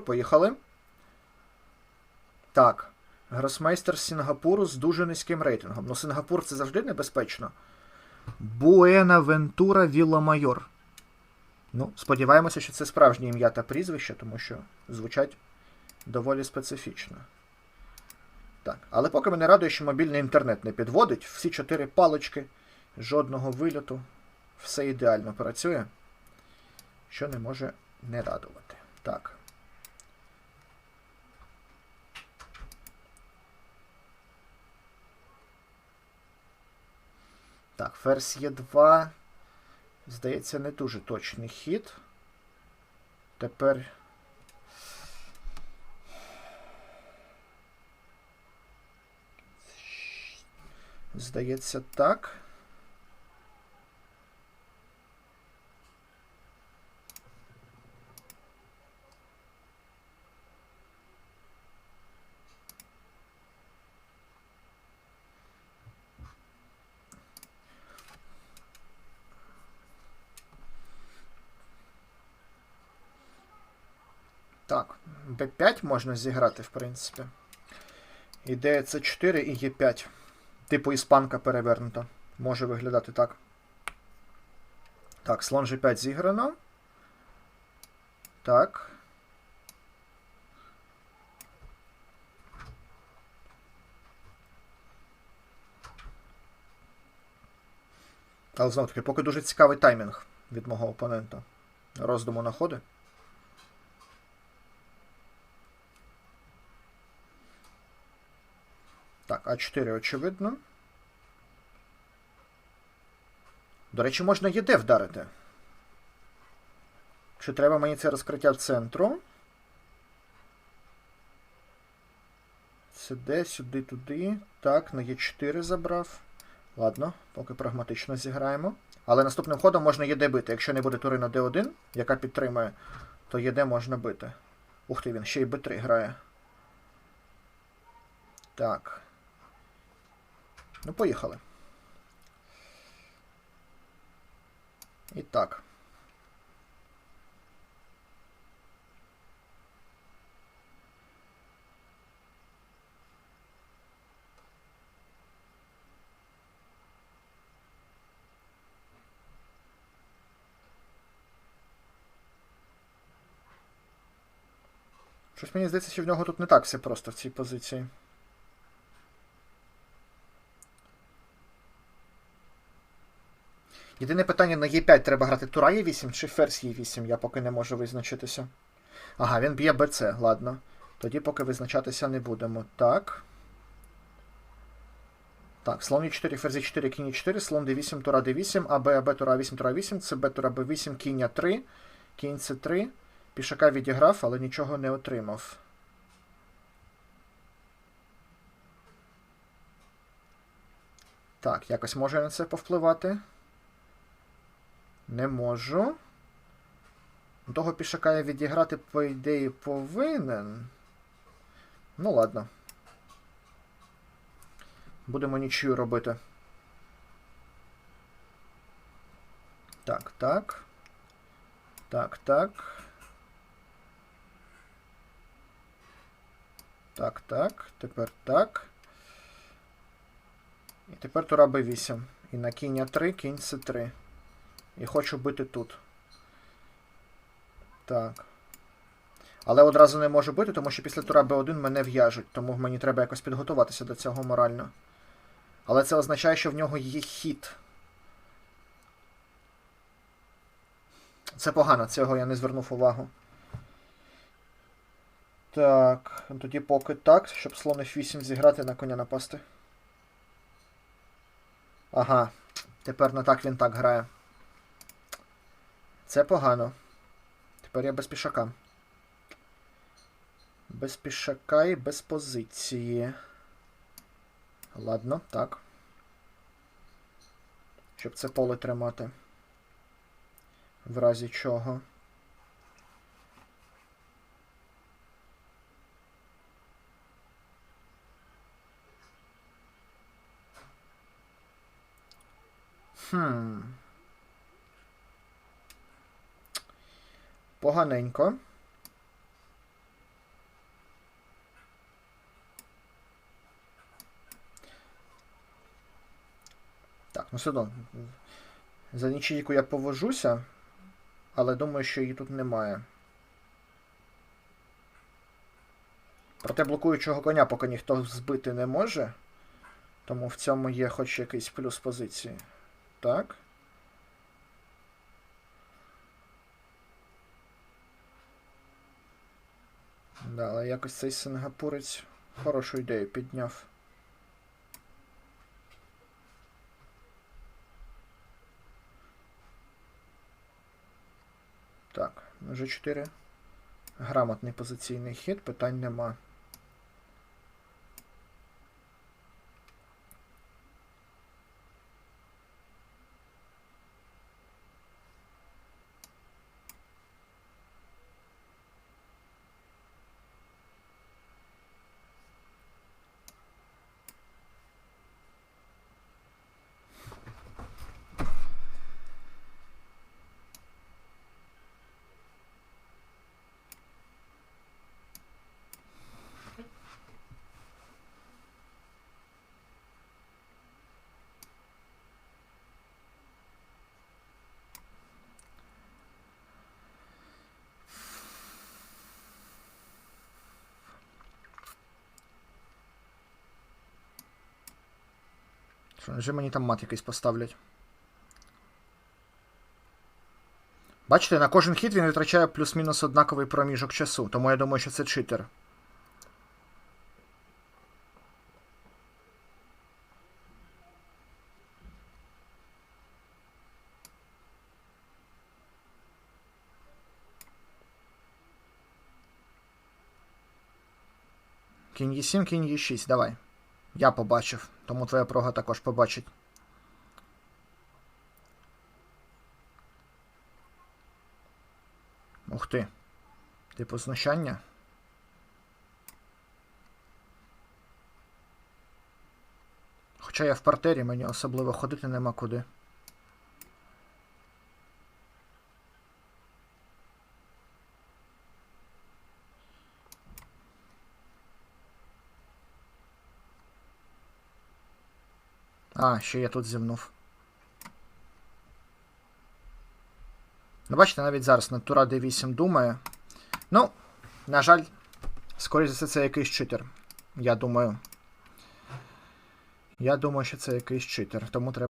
Поїхали. Так. Гросмейстер з Сінгапуру з дуже низьким рейтингом. Ну, Сингапур це завжди небезпечно. Буенавентура Вілламайор. Ну, сподіваємося, що це справжнє ім'я та прізвище, тому що звучать доволі специфічно. Так, але поки мене радує, що мобільний інтернет не підводить. Всі чотири палочки, жодного вильоту. Все ідеально працює. Що не може не радувати. Так. Так, ферзь є 2. Здається, не дуже точний хід. Тепер. Здається, так. Так, b5 можна зіграти, в принципі. Ідея це 4 і є 5. Типу іспанка перевернута. Може виглядати так. Так, слон G5 зіграно. Так. Але знову таки, поки дуже цікавий таймінг від мого опонента. Роздуму на ходи. Так, А4 очевидно. До речі, можна ЄД вдарити. Чи треба мені це розкриття в центру? Сюди, сюди, туди. Так, на Е4 забрав. Ладно, поки прагматично зіграємо. Але наступним ходом можна ЄД бити. Якщо не буде тури на Д1, яка підтримує, то ЄД можна бити. Ух ти, він ще й Б3 грає. Так. Ну, поїхали. І так. Щось мені здається, що в нього тут не так все просто в цій позиції. Єдине питання на Е5 треба грати Тура Е8 чи ферзь Е8, я поки не можу визначитися. Ага, він б'є БЦ, ладно. Тоді поки визначатися не будемо. Так. Так, слон Е4, ферзь Е4, кінь Е4, слон Д8, Тура Д8, АБ, АБ, Тура 8, Тура 8, ЦБ, Тура Б8, кінь А3, кінь С3. Пішака відіграв, але нічого не отримав. Так, якось може на це повпливати. Не можу. Того пішака я відіграти, по ідеї, повинен. Ну, ладно. Будемо нічию робити. Так, так. Так, так. Так, так. Тепер так. І тепер тура Б8. І на кінь А3, кінь С3. І хочу бити тут. Так. Але одразу не можу бити, тому що після тура Б1 мене в'яжуть, тому мені треба якось підготуватися до цього морально. Але це означає, що в нього є хід. Це погано, цього я не звернув увагу. Так, тоді поки так, щоб слон F8 зіграти на коня напасти. Ага, тепер на так він так грає. Це погано. Тепер я без пішака. Без пішака і без позиції. Ладно, так. Щоб це поле тримати. В разі чого. поганенько. Так, ну все одно. За нічийку я повожуся, але думаю, що її тут немає. Проте блокуючого коня поки ніхто збити не може. Тому в цьому є хоч якийсь плюс позиції. Так. Да, але якось цей сингапурець хорошу ідею підняв. Так, вже 4. Грамотний позиційний хід, питань нема. Що, вже мені там мат якийсь поставлять. Бачите, на кожен хід він витрачає плюс-мінус однаковий проміжок часу, тому я думаю, що це читер. Кінь Е7, кінь Е6, давай. Я побачив, тому твоя прога також побачить. Ух ти. Типу знущання. Хоча я в партері, мені особливо ходити нема куди. А, ще я тут зімнув. Ну, бачите, навіть зараз на Тура D8 думає. Ну, на жаль, скоріше за все, це якийсь читер. Я думаю. Я думаю, що це якийсь читер, тому треба.